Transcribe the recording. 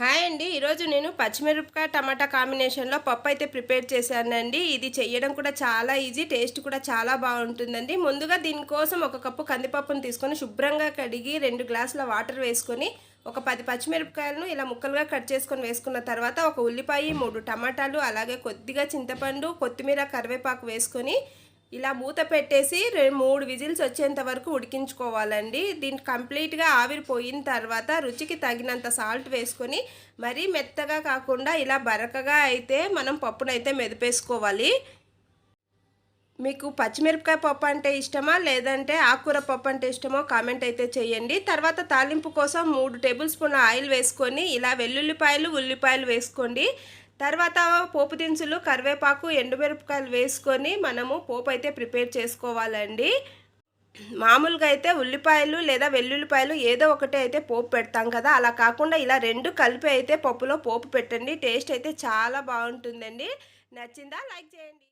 Hi అండి. ఈరోజు నేను పచ్చిమిరపకాయ టమాటా కాంబినేషన్లో పప్పు అయితే ప్రిపేర్ చేశానండి. ఇది చేయడం కూడా చాలా ఈజీ టేస్ట్ కూడా చాలా బాగుంటుందండి. ముందుగా దీనికోసం ఒక కప్పు కందిపప్పును తీసుకొని శుభ్రంగా కడిగి రెండు గ్లాసుల వాటర్ వేసుకొని ఒక పది పచ్చిమిరపకాయలను ఇలా ముక్కలుగా కట్ చేసుకొని వేసుకున్న తర్వాత ఒక ఉల్లిపాయ మూడు టమాటాలు అలాగే కొద్దిగా చింతపండు కొత్తిమీర కరివేపాకు వేసుకొని ఇలా మూత పెట్టేసి రెండు మూడు విజిల్స్ వచ్చేంత వరకు ఉడికించుకోవాలండి. దీన్ని కంప్లీట్గా ఆవిరిపోయిన తర్వాత రుచికి తగినంత సాల్ట్ వేసుకొని మరీ మెత్తగా కాకుండా ఇలా బరకగా అయితే మనం పప్పునైతే మెదిపేసుకోవాలి. మీకు పచ్చిమిరపకాయ పప్పు అంటే ఇష్టమా? లేదంటే ఆకుకూర పప్పు అంటే ఇష్టమో కామెంట్ అయితే చేయండి. తర్వాత తాలింపు కోసం మూడు టేబుల్ స్పూన్ ఆయిల్ వేసుకొని ఇలా వెల్లుల్లిపాయలు ఉల్లిపాయలు వేసుకోండి. తర్వాత పోపు దినుసులు కరివేపాకు ఎండుమిరపకాయలు వేసుకొని మనము పోపు అయితే ప్రిపేర్ చేసుకోవాలండి. మామూలుగా అయితే ఉల్లిపాయలు లేదా వెల్లుల్లిపాయలు ఏదో ఒకటి అయితే పోపు పెడతాం కదా. అలా కాకుండా ఇలా రెండు కలిపి అయితే పప్పులో పోపు పెట్టండి. టేస్ట్ అయితే చాలా బాగుంటుందండి. నచ్చిందా? లైక్ చేయండి.